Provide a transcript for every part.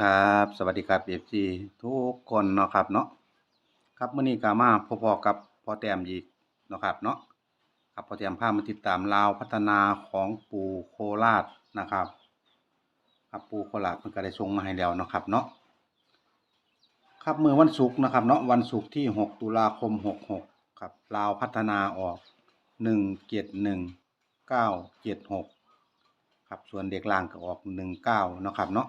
ครับ สวัสดีครับเอฟซีทุกคนเนาะครับเนาะครับมื้อนี้ก็มาพอๆกับพ่อแต้มอีกเนาะครับเนาะครับพ่อแต้มพามาติดตามลาวพัฒนาของปูโคราชนะครับครับปูโคราชมันก็ได้ส่งมาให้แล้วเนาะครับเนาะครับเมื้อวันศุกร์นะครับเนาะวันศุกร์ที่ 6 ตุลาคม 66ครับลาวพัฒนาออก171 976ครับส่วนเด็กล่างก็ออก 19เนาะครับเนาะ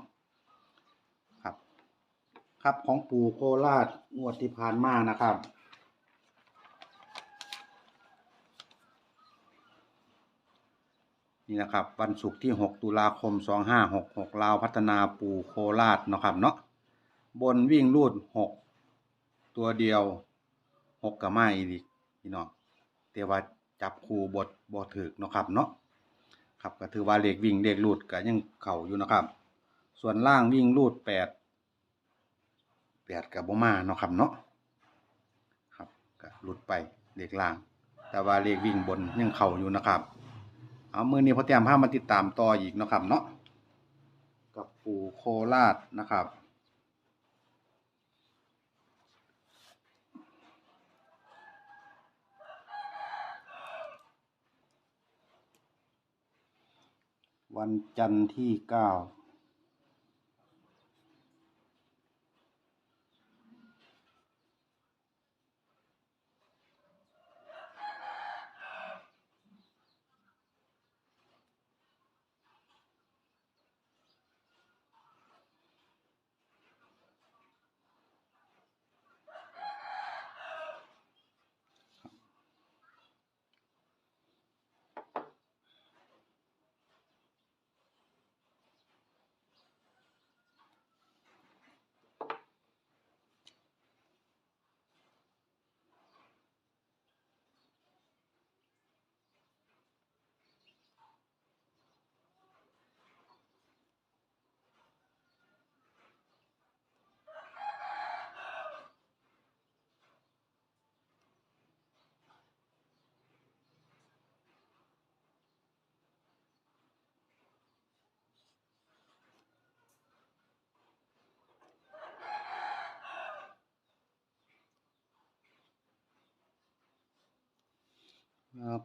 ครับของปู่โคราชงวดที่ผ่านมานะครับ นี่นะครับ วันศุกร์ที่ 6 ตุลาคม 2566ลาวพัฒนาปู่โคราชนะครับเนาะบนวิ่งรูด 6 ตัวเดียว 6กับมาอีกพี่น้องแต่ว่าจับคู่บทบ่ถึกนะครับเนาะครับก็ถือว่าเลขวิ่งเลขรูดก็ยังเข่าอยู่นะครับ ส่วนล่างวิ่งรูดแปดกับโบมาเนาะครับเนาะครับก็หลุดไปเลขล่าง แต่ว่าเลขวิ่งบนยังเข่าอยู่นะครับเอามือนี้พอเตรียมผ้ามาติดตามต่ออีกเนาะครับเนาะกับปูโคราดนะครับวันจันทร์ที่เก้า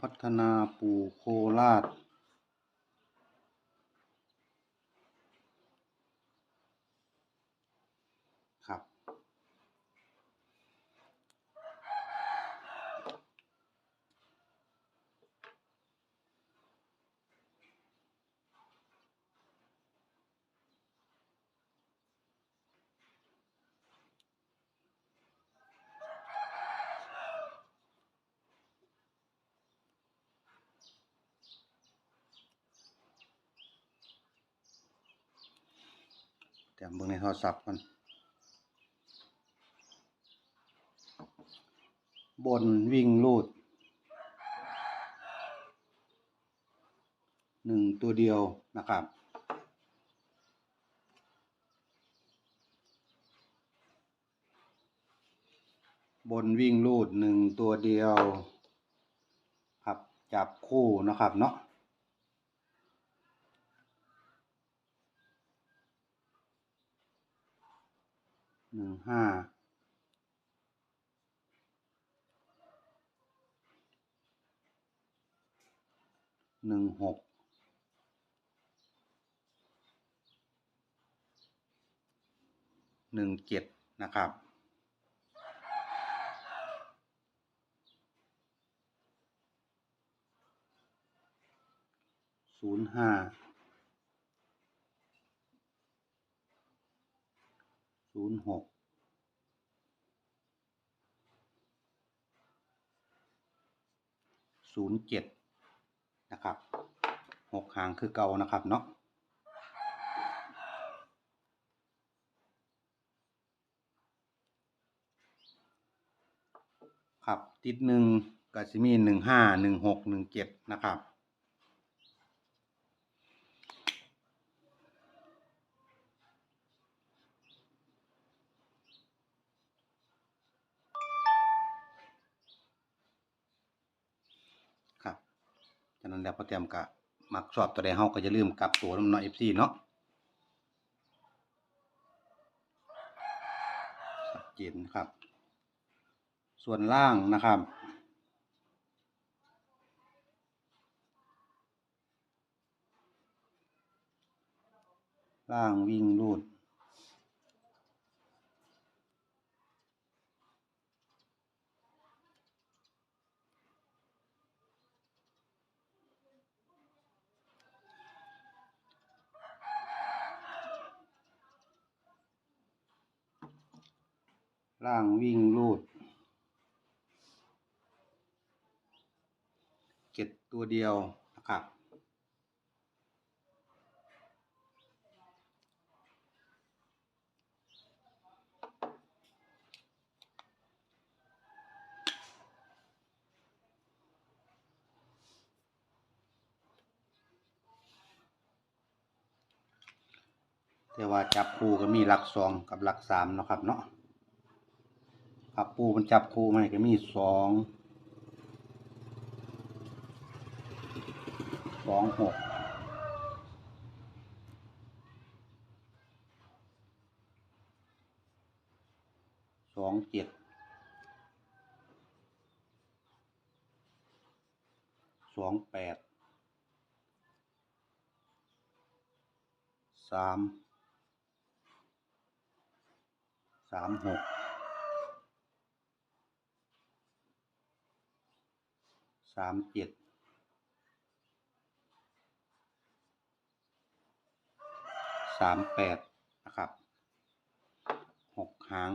พัฒนาปู่โคราช ครับ เดี๋ยวเบิ่งในโทรศัพท์ก่อนบนวิ่งรูดหนึ่งตัวเดียวนะครับ บนวิ่งรูดหนึ่งตัวเดียว ครับ จับคู่นะครับเนาะ หนึ่งห้าหนึ่งหกหนึ่งเจ็ดนะครับศูนย์ห้า ศูนย์หกศูนย์เจ็ดนะครับหกหางคือเก่านะครับเนาะครับ ติดหนึ่งก็จะมีหนึ่งห้าหนึ่งหกหนึ่งเจ็ดนะครับครับ นั้นแล้วพอเตรียมกะมักสอบตัวใดเฮาก็จะลืมกลับตัวน้ำเนาะเอฟซีเนาะสัดเจนครับ ส่วนล่างนะครับล่างวิ่งรูด ล่างวิ่งรูดเก็ดตัวเดียวนะครับ แต่ว่าจับคู่ก็มีหลักสองกับหลักสามเนาะครับเนาะ ครับปูมันจับคู่มาให้ก็มีสองสองหกสองเจ็ดสองแปดสามสามหก สามเจ็ดสามแปดนะครับหกหาง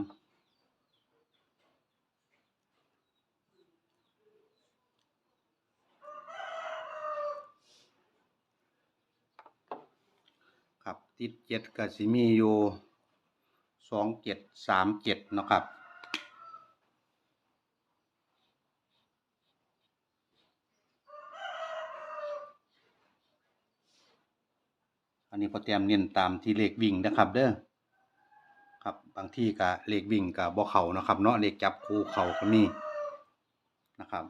ครับติดเจ็ดกับสิมีอยู่สองเจ็ดสามเจ็ดนะครับ อันนี้พอเตรียมเน้นตามที่เลขวิ่งนะครับ เด้อครับบางที่ก็เลขวิ่งกับบ่เขานะครับ เนาะเลขจับคู่เขาก็มีนะครับ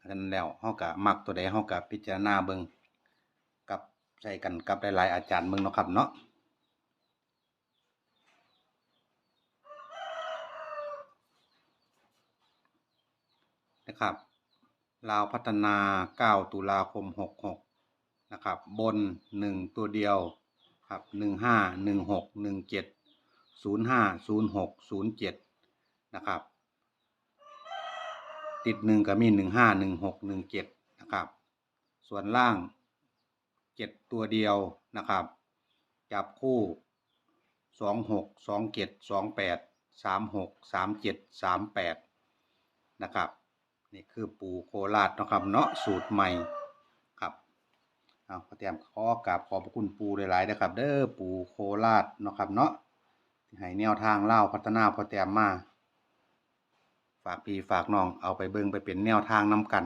ฉะนั้นแล้วเฮาก็มักตัวใดเฮาก็พิจารณาเบิ่งกับใส่กันกับหลายๆอาจารย์เบิ่งเนาะครับเนาะนะครับลาวพัฒนา 9 ตุลาคม 66 นะครับ บน 1 ตัวเดียวครับ15 16 17 05 06 07นะครับ ติดหนึ่งก็มี15 16 17นะครับ ส่วนล่าง7ตัวเดียวนะครับ จับคู่26 27 28 36 37 38นะครับ นี่คือปูโคราชนะครับเนาะสูตรใหม่ เอาขอเตรียมขอกราบขอบพระคุณปูหลายๆนะครับ เด้อปูโคราชเนาะครับเนาะที่ให้แนวทางเล่าพัฒนาพอเตรียมมาฝากพี่ฝากน้องเอาไปเบิ่งไปเป็นแนวทางนำกัน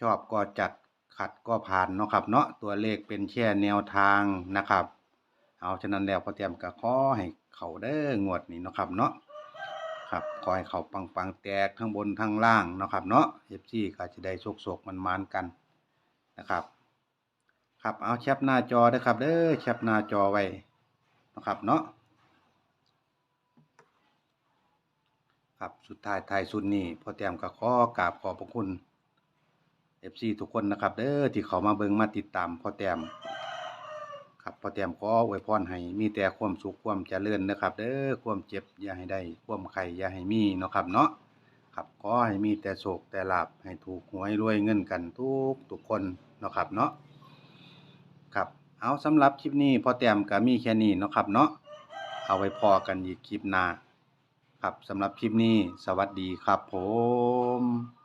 ชอบก็จัดขัดก็ผ่านเนาะครับเนาะตัวเลขเป็นแค่แนวทางนะครับ เอาฉะนั้นแล้วพอเตรียมก็ขอให้เขาเด้องวดนี้เนาะครับเนาะครับขอให้เขาปังปังแตกทั้งบนทั้งล่างเนาะครับเนาะเอฟซีก็จะได้โชคโศกมันมานกันนะครับ ครับเอาแคปหน้าจอเด้ครับเด้อแคปหน้าจอไว้นะครับเนาะครับสุดท้ายท้ายสุดนี้พอแต้มก็ขอกราบขอบพระคุณเอฟซีทุกคนนะครับเด้อที่เขามาเบิ่งมาติดตามพ่อแต้มครับพ่อแต้มขออวยพรให้มีแต่ความสุขความเจริญนะครับเด้อความเจ็บอย่าให้ได้ความไข่อย่าให้มีเนาะครับเนาะครับขอให้มีแต่โศกแต่ลาบให้ถูกหวยรวยเงินกันทุกทุกคนเนาะครับเนาะ ครับ เอาสำหรับคลิปนี้พอแต้มก็มีแค่นี้เนาะครับเนาะเอาไว้พอกันอีกคลิปหน้าครับสำหรับคลิปนี้ สวัสดีครับผม